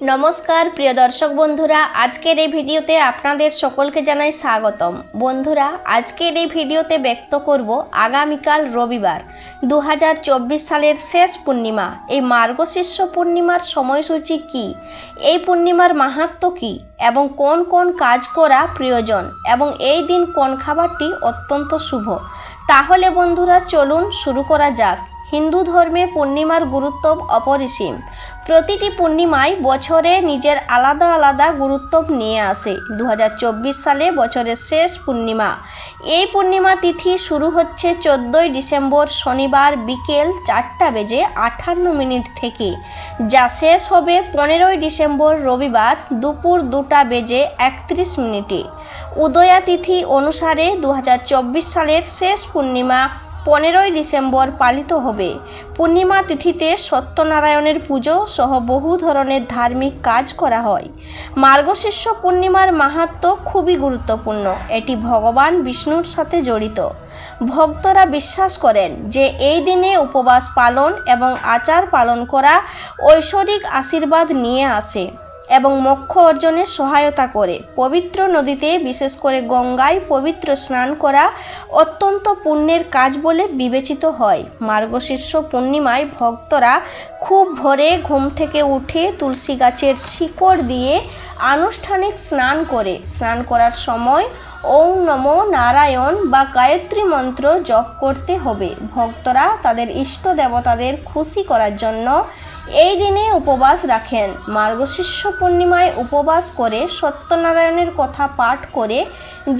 নমস্কার, প্রিয় দর্শক বন্ধুরা, আজকের এই ভিডিওতে আপনাদের সকলকে জানাই স্বাগতম। বন্ধুরা, আজকের এই ভিডিওতে ব্যক্ত করব আগামীকাল রবিবার দু হাজার চব্বিশ সালের শেষ পূর্ণিমা। এই মার্গশীর্ষ পূর্ণিমার সময়সূচি কি? এই পূর্ণিমার মাহাত্ম্য কি? এবং কোন কোন কাজ করা প্রয়োজন? এবং এই দিন কোন খাবারটি অত্যন্ত শুভ? তাহলে বন্ধুরা, চলুন শুরু করা যাক। হিন্দু ধর্মে পূর্ণিমার গুরুত্ব অপরিসীম। প্রতিটি পূর্ণিমায় বছরে নিজের আলাদা আলাদা গুরুত্ব নিয়ে আসে। দু হাজার চব্বিশ সালে বছরের শেষ পূর্ণিমা। এই পূর্ণিমা তিথি শুরু হচ্ছে চোদ্দোই ডিসেম্বর শনিবার বিকেল চারটা বেজে আটান্ন মিনিট থেকে। যা শেষ হবে পনেরোই ডিসেম্বর রবিবার দুপুর দুটা বেজে একত্রিশ মিনিটে। উদয়া তিথি অনুসারে দু হাজার চব্বিশ সালের শেষ পূর্ণিমা পনেরোই ডিসেম্বর পালিত হবে। পূর্ণিমা তিথিতে সত্যনারায়ণের পুজো সহ বহু ধরনের ধার্মিক কাজ করা হয়। মার্গশীর্ষ পূর্ণিমার মাহাত্ম্য খুবই গুরুত্বপূর্ণ। এটি ভগবান বিষ্ণুর সাথে জড়িত। ভক্তরা বিশ্বাস করেন যে এই দিনে উপবাস পালন এবং আচার পালন করা ঐশ্বরিক আশীর্বাদ নিয়ে আসে। এবং মোক্ষ অর্জনে সহায়তা করে। পবিত্র নদীতে বিশেষ করে গঙ্গায় পবিত্র স্নান করা অত্যন্ত পুণ্যের কাজ বলে বিবেচিত হয়। মার্গশীর্ষ পূর্ণিমায় ভক্তরা খুব ভোরে ঘুম থেকে উঠে তুলসী গাছের শিকড় দিয়ে আনুষ্ঠানিক স্নান করে। স্নান করার সময় ওং নমো নারায়ণ বা গায়ত্রী মন্ত্র জপ করতে হবে। ভক্তরা তাদের ইষ্ট দেবতাদের খুশি করার জন্য এই দিনে উপবাস রাখেন। মার্গশীর্ষ পূর্ণিমায় উপবাস করে সত্যনারায়ণের কথা পাঠ করে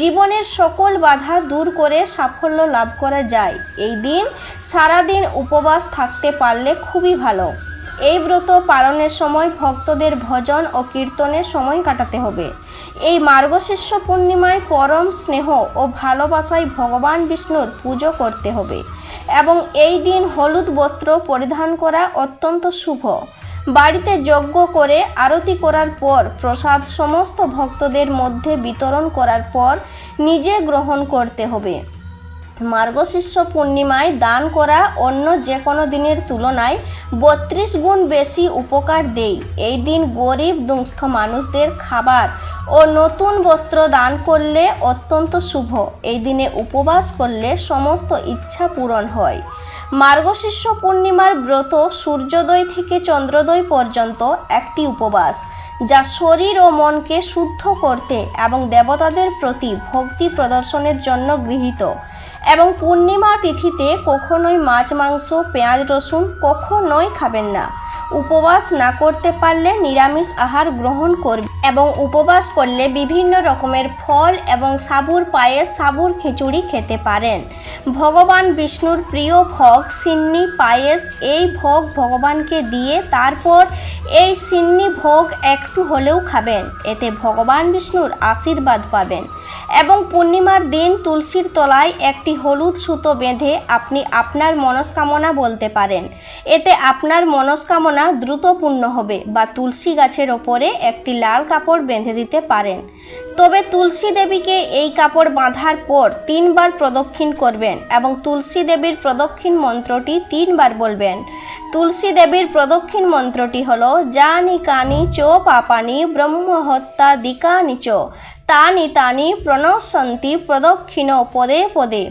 জীবনের সকল বাধা দূর করে সাফল্য লাভ করা যায়। এই দিন সারাদিন উপবাস থাকতে পারলে খুবই ভালো। এই ব্রত পালনের সময় ভক্তদের ভজন ও কীর্তনের সময় কাটাতে হবে। এই মার্গশীর্ষ পূর্ণিমায় পরম স্নেহ ও ভালোবাসায় ভগবান বিষ্ণুর পুজো করতে হবে। এবং এই দিন হলুদ বস্ত্র পরিধান করা অত্যন্ত শুভ। বাড়িতে যজ্ঞ করে আরতি করার পর, প্রসাদ সমস্ত ভক্তদের মধ্যে বিতরণ করার পর নিজে গ্রহণ করতে হবে। মার্গশীর্ষ পূর্ণিমায় দান করা অন্য যে কোনো দিনের তুলনায় বত্রিশ গুণ বেশি উপকার দেয় এই দিন গরিব দুঃস্থ মানুষদের খাবার ও নতুন বস্ত্র দান করলে অত্যন্ত শুভ। এই দিনে উপবাস করলে সমস্ত ইচ্ছা পূরণ হয়। মার্গশীর্ষ পূর্ণিমার ব্রত সূর্যোদয় থেকে চন্দ্রোদয় পর্যন্ত একটি উপবাস, যা শরীর ও মনকে শুদ্ধ করতে এবং দেবতাদের প্রতি ভক্তি প্রদর্শনের জন্য গৃহীত। এবং পূর্ণিমা তিথিতে কখনোই মাছ, মাংস, পেঁয়াজ, রসুন কখনোই খাবেন না। উপবাস না করতে পারলে নিরামিষ আহার গ্রহণ করবে এবং উপবাস করলে বিভিন্ন রকমের ফল এবং সাবুর পায়ে সাবুর খিচুড়ি খেতে পারেন। ভগবান বিষ্ণুর প্রিয় ভোগ সিন্নি পায়েস। এই ভোগ ভগবানকে দিয়ে তারপর এই সিন্নি ভোগ একটু হলেও খাবেন। এতে ভগবান বিষ্ণুর আশীর্বাদ পাবেন। এবং পূর্ণিমার দিন তুলসীর তলায় একটি হলুদ সুতো বেঁধে আপনি আপনার মনস্কামনা বলতে পারেন। এতে আপনার মনস্কামনা দ্রুত পূর্ণ হবে বা তুলসী গাছের ওপরে একটি লাল কাপড় বেঁধে দিতে পারেন। তবে তুলসী দেবীকে এই কাপড় বাঁধার পর তিনবার প্রদক্ষিণ করবেন এবং তুলসী দেবীর প্রদক্ষিণ মন্ত্রটি তিনবার বলবেন। তুলসী দেবীর প্রদক্ষিণ মন্ত্রটি হল, জানি কানি চো পাপানি ব্রহ্মহত্যা দিকানি চো। তানি তানি প্রণশন্তি প্রদক্ষিণ পদে পদে।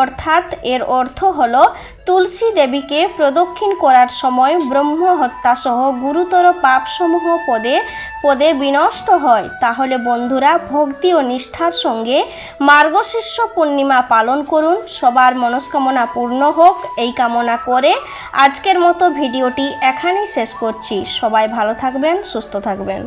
অর্থাৎ এর অর্থ হল তুলসী দেবীকে প্রদক্ষিণ করার সময় ব্রহ্ম হত্যা সহ গুরুতর পাপসমূহ পদে পদে বিনষ্ট হয়। তাহলে বন্ধুরা, ভক্তি ও নিষ্ঠার সঙ্গে মার্গশীর্ষ পূর্ণিমা পালন করুন। সবার মনস্কামনা পূর্ণ হোক, এই কামনা করে আজকের মতো ভিডিওটি এখানেই শেষ করছি। সবাই ভালো থাকবেন, সুস্থ থাকবেন।